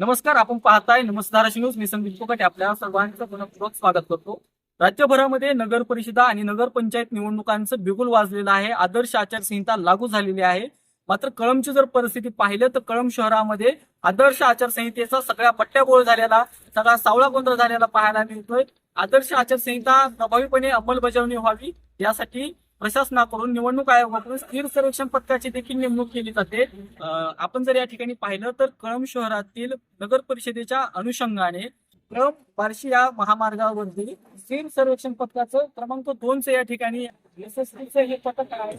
नमस्कार आपण पाहताय नमस्कार न्यूज. मी संदीप कोकटे आपल्या सर्वांचं मनपूर्वक स्वागत करतो. राज्यभरामध्ये नगर परिषदा आणि नगरपंचायत निवडणुकांचं बिगुल वाजलेलं आहे. आदर्श आचारसंहिता लागू झालेली आहे. मात्र कळमची जर परिस्थिती पाहिलं तर कळम शहरामध्ये आदर्श आचारसंहितेचा सगळ्या पट्ट्या गोळ झालेला सगळा सावळा गोंधळ झालेला पाहायला मिळतोय. आदर्श आचारसंहिता प्रभावीपणे अंमलबजावणी व्हावी यासाठी प्रशासनाकडून निवडणूक आयोगाकडून स्थिर सर्वेक्षण पथकाची देखील नेमणूक केली जाते. आपण जर या ठिकाणी पाहिलं तर कळंब शहरातील नगर परिषदेच्या अनुषंगाने कळंब बार्शी या महामार्गावरती स्थिर सर्वेक्षण पथकाचं क्रमांक दोनचं या ठिकाणी यशस्वीचं हे पथक आहे.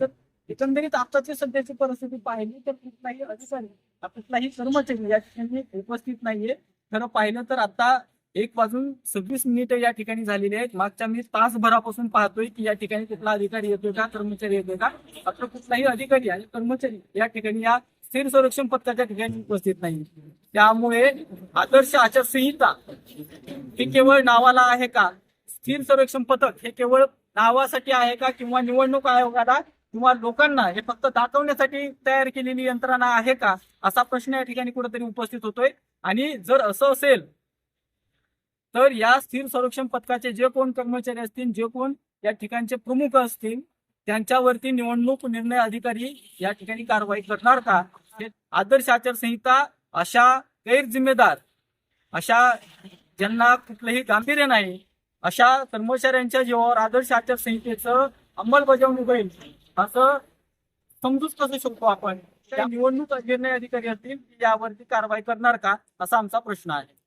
तर एकंदरीत आताची सध्याची परिस्थिती पाहिली तर कुठलाही अधिकारी कुठलाही कर्मचारी या ठिकाणी उपस्थित नाहीये. खरं पाहिलं तर आता एक वाजून सव्वीस मिनिटं या ठिकाणी झालेली आहेत. मागच्या मी तासभरापासून पाहतोय की या ठिकाणी कुठला अधिकारी येतोय का कर्मचारी येतोय का? मात्र कुठलाही अधिकारी आणि कर्मचारी या ठिकाणी या स्थिर संरक्षण पथकाच्या ठिकाणी उपस्थित नाही त्यामुळे आदर्श आचारसंहिता हे केवळ नावाला आहे का? स्थिर संरक्षण पथक हे केवळ नावासाठी आहे का किंवा निवडणूक आयोगाला किंवा लोकांना हे फक्त दाखवण्यासाठी तयार केलेली यंत्रणा आहे का? असा प्रश्न या ठिकाणी कुठेतरी उपस्थित होतोय. आणि जर असं असेल तर या स्थिर संरक्षण पथकाचे जे कोण कर्मचारी असतील जे कोण या ठिकाणचे प्रमुख असतील त्यांच्यावरती निवडणूक निर्णय अधिकारी या ठिकाणी कारवाई करणार का? आदर्श आचारसंहिता अशा गैरजिम्मेदार अशा ज्यांना कुठलंही गांभीर्य नाही अशा कर्मचाऱ्यांच्या जीवावर आदर्श आचारसंहितेचं अंमलबजावणी होईल असं समजूच कसं शकतो आपण? त्या निवडणूक निर्णय अधिकारी असतील यावरती कारवाई करणार का? असा आमचा प्रश्न आहे.